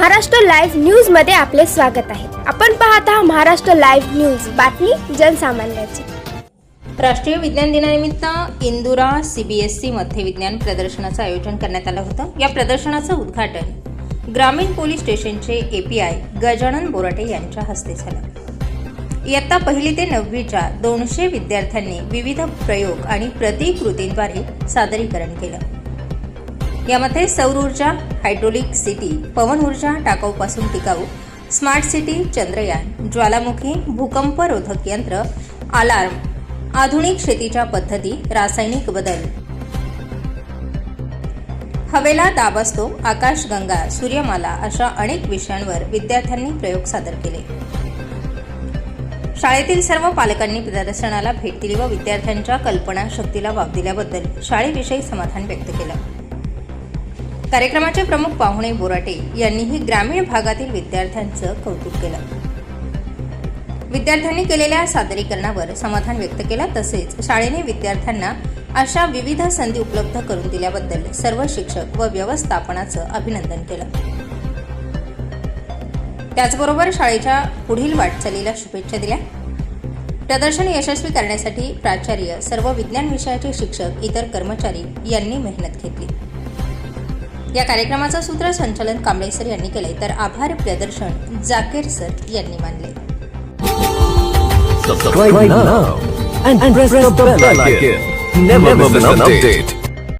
Maharashtra live न्यूजमध्ये आपले स्वागत आहे. आपण पाहत आहात महाराष्ट्र लाईव्ह न्यूज बातमी जनसामान्याची. राष्ट्रीय विज्ञान दिनानिमित्त इंदुरा सीबीएसई मध्ये विज्ञान प्रदर्शनाचं आयोजन करण्यात आलं होतं. या प्रदर्शनाचं उद्घाटन ग्रामीण पोलीस स्टेशनचे एपीआय गजानन बोराटे यांच्या हस्ते झालं. इयत्ता पहिली ते नववीच्या दोनशे विद्यार्थ्यांनी विविध प्रयोग आणि प्रतिकृतींद्वारे सादरीकरण केलं. यामध्ये सौर ऊर्जा हायड्रोलिक सिटी पवन ऊर्जा टाकाऊपासून टिकाऊ स्मार्ट सिटी चंद्रयान ज्वालामुखी भूकंपरोधक यंत्र अलार्म आधुनिक शेतीच्या पद्धती रासायनिक बदल. हवेला दाब असतो आकाशगंगा सूर्यमाला अशा अनेक विषयांवर विद्यार्थ्यांनी प्रयोग सादर केले. शाळेतील सर्व पालकांनी प्रदर्शनाला भेट दिली व विद्यार्थ्यांच्या कल्पनाशक्तीला वाव दिल्याबद्दल शाळेविषयी समाधान व्यक्त केलं. कार्यक्रमाचे प्रमुख पाहुणे बोराटे यांनीही ग्रामीण भागातील विद्यार्थ्यांचं कौतुक केलं. विद्यार्थ्यांनी केलेल्या सादरीकरणावर समाधान व्यक्त केलं तसेच शाळेने विद्यार्थ्यांना अशा विविध संधी उपलब्ध करून दिल्याबद्दल सर्व शिक्षक व व्यवस्थापनाचं अभिनंदन केलं. त्याचबरोबर शाळेच्या पुढील वाटचालीला शुभेच्छा दिल्या. प्रदर्शन यशस्वी करण्यासाठी प्राचार्य सर्व विज्ञान विषयाचे शिक्षक इतर कर्मचारी यांनी मेहनत घेतली. या कार्यक्रमाचं सूत्रसंचालन कांबळे सर यांनी केले तर आभार प्रदर्शन जाकीर सर यांनी मानले.